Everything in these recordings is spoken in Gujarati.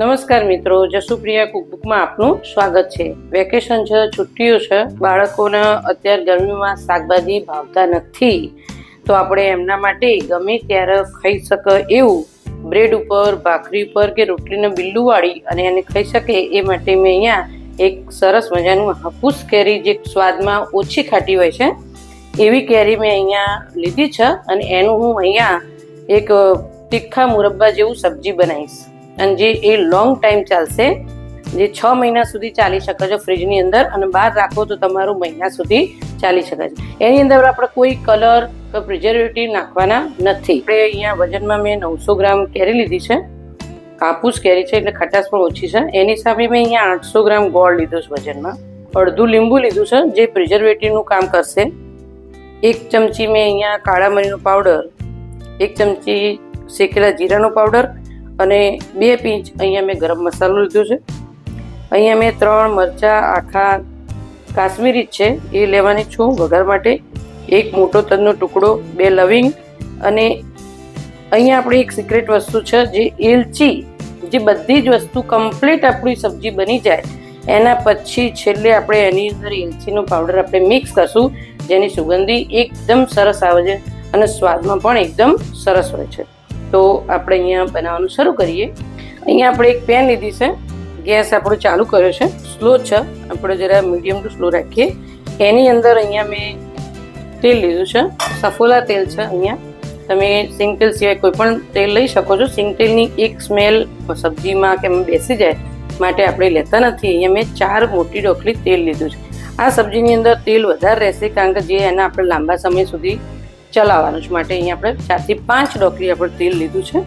નમસ્કાર મિત્રો, જસુપ્રિયા કુકબુકમાં આપનું સ્વાગત છે. વેકેશન છે, છુટ્ટીઓ છે, બાળકોને અત્યારે ગરમીમાં શાકભાજી ભાવતા નથી. તો આપણે એમના માટે ગમે ત્યારે ખાઈ શકે એવું બ્રેડ ઉપર, ભાખરી ઉપર કે રોટલીને બિલ્લું વાળી અને એને ખાઈ શકે એ માટે મેં અહીંયા એક સરસ મજાનું હાફૂસ કેરી જે સ્વાદમાં ઓછી ખાટી હોય છે, એવી કેરી મેં અહીંયા લીધી છે અને એનું હું અહીંયા એક તીખા મુરબ્બા જેવું સબ્જી બનાવીશ. અને જે એ લોંગ ટાઈમ ચાલશે, જે છ મહિના સુધી ચાલી શકે છે ફ્રીજની અંદર અને બહાર રાખો તો તમારું મહિના સુધી ચાલી શકે છે. એની અંદર આપણે કોઈ કલર કે પ્રિઝર્વેટિવ નાખવાના નથી. આપણે અહીંયા વજનમાં મેં નવસો ગ્રામ કેરી લીધી છે. કાપૂસ કેરી છે એટલે ખટાશ પણ ઓછી છે. એની સામે મેં અહીંયા આઠસો ગ્રામ ગોળ લીધો છે વજનમાં. અડધું લીંબુ લીધું છે, જે પ્રિઝર્વેટિવનું કામ કરશે. એક ચમચી મેં અહીંયા કાળા મરીનો પાવડર એક ચમચી શેકેલા જીરાનો પાવડર અને બે પીંચ અહીંયા મેં ગરમ મસાલો લીધો છે. અહીંયા મેં ત્રણ મરચાં આખા કાશ્મીરી છે. એ લેવાની છું વઘાર માટે. એક મોટો તજનો ટુકડો, બે લવિંગ અને અહીંયા આપણી એક સિક્રેટ વસ્તુ છે જે એલચી, જે બધી જ વસ્તુ કમ્પ્લીટ આપણી સબ્જી બની જાય. એના પછી છેલ્લે આપણે એની અંદર એલચીનો પાવડર આપણે મિક્સ કરશું, જેની સુગંધી એકદમ સરસ આવે છે અને સ્વાદમાં પણ એકદમ સરસ હોય છે. તો આપણે અહીંયા બનાવવાનું શરૂ કરીએ. અહીંયા આપણે એક પેન લીધી છે. ગેસ આપણો ચાલુ કર્યો છે. સ્લો છે. આપણે જરા મીડિયમ ટુ સ્લો રાખીએ. એની અંદર અહીંયા મેં તેલ લીધું છે. સફોલા તેલ છે અહીંયા. તમે સિંગ તેલ સિવાય કોઈ પણ તેલ લઈ શકો છો. સિંગ તેલની એક સ્મેલ સબ્જીમાં કે બેસી જાય માટે આપણે લેતા નથી. અહીંયા મેં ચાર મોટી ડોકલી તેલ લીધું છે. આ સબ્જીની અંદર તેલ વધારે રહેશે કારણ કે જે એના આપણે લાંબા સમય સુધી ચલાવવાનું છે. માટે અહીંયા આપણે ચારથી પાંચ ડોકલી આપણે તેલ લીધું છે.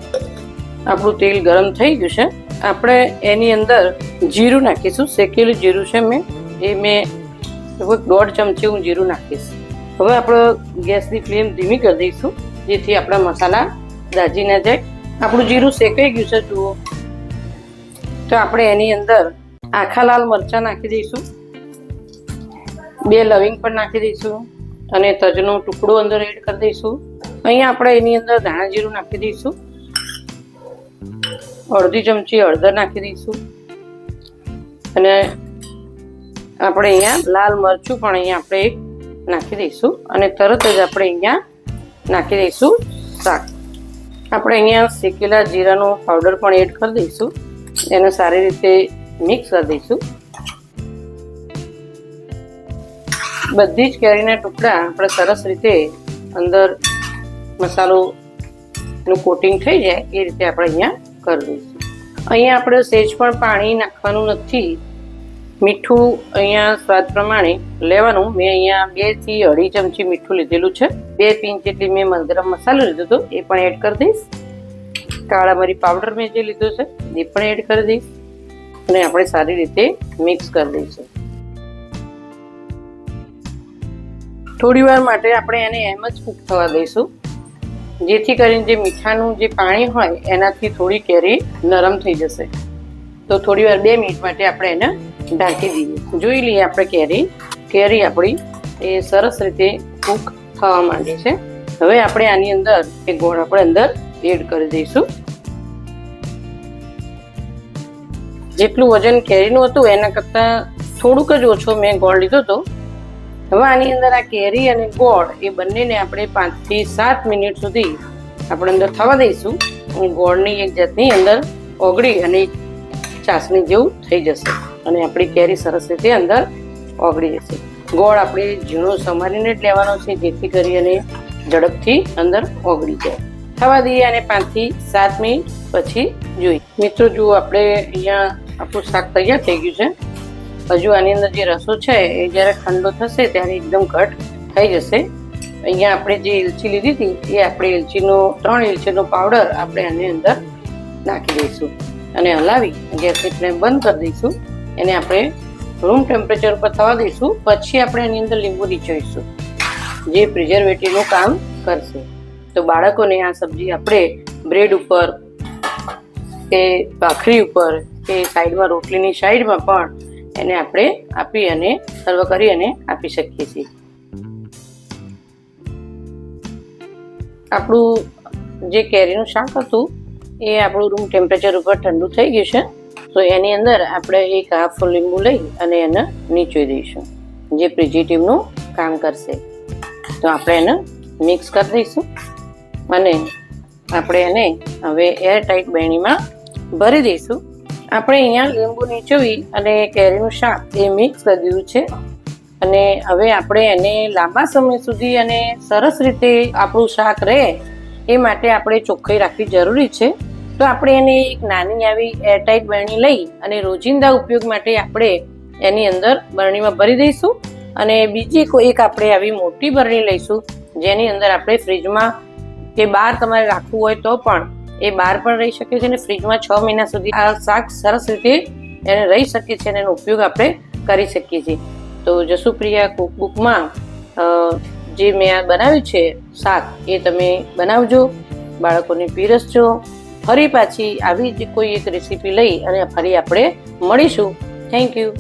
આપણું તેલ ગરમ થઈ ગયું છે. આપણે એની અંદર જીરું નાખીશું. શેકેલું જીરું છે મેં. એ મેં લગભગ દોઢ ચમચી હું જીરું નાખીશ. હવે આપણે ગેસની ફ્લેમ ધીમી કરી દઈશું. જેથી આપણા મસાલા દાજી ના જાય. આપણું જીરું શેકાઈ ગયું છે, જુઓ. તો આપણે એની અંદર આખા લાલ મરચાં નાખી દઈશું. બે લવિંગ પણ નાખી દઈશું. અને તજનો ટુકડો અંદર એડ કરી દઈશું. અહીંયા આપણે એની અંદર ધાણા જીરું નાખી દઈશું. અડધી ચમચી હળદર નાખી દઈશું. અને આપણે અહીંયા લાલ મરચું પણ અહીંયા આપણે એક નાખી દઈશું. અને તરત જ આપણે અહીંયા નાખી દઈશું શાક. આપણે અહીંયા શેકેલા જીરાનો પાવડર પણ એડ કરી દઈશું. એને સારી રીતે મિક્સ કરી દઈશું. બધી જ કેરીના ટુકડા આપણે સરસ રીતે અંદર મસાલોનું કોટિંગ થઈ જાય એ રીતે આપણે અહીંયા કરી દઈશું. અહીંયા આપણે સેજ પણ પાણી નાખવાનું નથી. મીઠું અહીંયા સ્વાદ પ્રમાણે લેવાનું. મેં અહીંયા બેથી અઢી ચમચી મીઠું લીધેલું છે. બે પિંચ જેટલી મેં ગરમ મસાલો લીધો હતો, એ પણ એડ કરી દઈશ. કાળા મરી પાવડર મેં જે લીધો છે, એ પણ એડ કરી દઈશ. અને આપણે સારી રીતે મિક્સ કરી દઈશું. થોડી વાર માટે આપણે એને એમ જ કૂક થવા દઈશું. જેથી કરીને જે મીઠાનું જે પાણી હોય એનાથી થોડી કેરી નરમ થઈ જશે. તો થોડી વાર બે મિનિટ માટે આપણે એને ઢાંકી દઈએ. જોઈ લઈએ આપણે કેરી કેરી આપણી એ સરસ રીતે કૂક થવા માંડી છે. હવે આપણે આની અંદર એ ગોળ આપણે અંદર એડ કરી દઈશું. જેટલું વજન કેરીનું હતું એના કરતાં થોડુંક જ ઓછો મેં ગોળ લીધો હતો. હવે આની અંદર આ કેરી અને ગોળ એ બંનેને આપણે પાંચથી સાત મિનિટ સુધી આપણે અંદર થવા દઈશું. અને ગોળની એક જાતની અંદર ઓગળી અને ચાસણી જેવું થઈ જશે. અને આપણી કેરી સરસ રીતે અંદર ઓગળી જશે. ગોળ આપણે ઝીણો સમારીને જ લેવાનો છે, જેથી કરી અને ઝડપથી અંદર ઓગળી જાય. થવા દઈએ અને પાંચથી સાત મિનિટ પછી જોઈ મિત્રો, જુઓ, આપણે અહીંયા આપણું શાક તૈયાર થઈ ગયું છે. હજુ આની અંદર જે રસો છે, એ જ્યારે ઠંડો થશે ત્યારે એકદમ ઘટ થઈ જશે. અહીંયા આપણે જે એલચી લીધી હતી, એ આપણે એલચીનો ત્રણ એલચીનો પાવડર આપણે આની અંદર નાખી દઈશું. અને હલાવી ગેસની ફ્લેમ બંધ કરી દઈશું. એને આપણે રૂમ ટેમ્પરેચર પર થવા દઈશું. પછી આપણે એની અંદર લીંબુ નીચોઈશું જે પ્રિઝર્વેટિવનું કામ કરશે. તો બાળકોને આ સબ્જી આપણે બ્રેડ ઉપર, કે ભાખરી ઉપર, કે સાઈડમાં રોટલીની સાઈડમાં પણ એને આપણે આપી અને સર્વ કરી અને આપી શકીએ છીએ. આપણું જે કેરીનું શાક હતું, એ આપણું રૂમ ટેમ્પરેચર ઉપર ઠંડુ થઈ ગયું છે, તો એની અંદર આપણે એક હાફ લીંબુ લઈ અને એને નીચોઈ દઈશું, જે પ્રિઝેટિવનું કામ કરશે. તો આપણે એને મિક્સ કરી દઈશું અને આપણે એને હવે એર ટાઈટ બેણીમાં ભરી દઈશું. આપણે અહીંયા લીંબુ નીચોવી અને કેરીનું શાક એ મિક્સ કર્યું છે. અને હવે આપણે એને લાંબા સમય સુધી અને સરસ રીતે આપણું શાક રહે એ માટે આપણે ચોખ્ખાઈ રાખવી જરૂરી છે. તો આપણે એને એક નાની આવી એરટાઈટ બરણી લઈ અને રોજિંદા ઉપયોગ માટે આપણે એની અંદર બરણીમાં ભરી દઈશું અને બીજી કોઈ એક આપણે આવી મોટી બરણી લઈશું જેની અંદર આપણે ફ્રીજમાં કે બહાર તમારે રાખવું હોય તો પણ એ બહાર પણ રહી શકે છે અને ફ્રીજમાં છ મહિના સુધી આ શાક સરસ રીતે એને રહી શકે છે અને એનો ઉપયોગ આપણે કરી શકીએ છીએ. તો જસુપ્રિયા કુકબુકમાં જે મેં આ બનાવ્યું છે શાક, એ તમે બનાવજો, બાળકોને પીરસજો, ફરી પાછી આવી જ કોઈ એક રેસીપી લઈ અને ફરી આપણે મળીશું. Thank you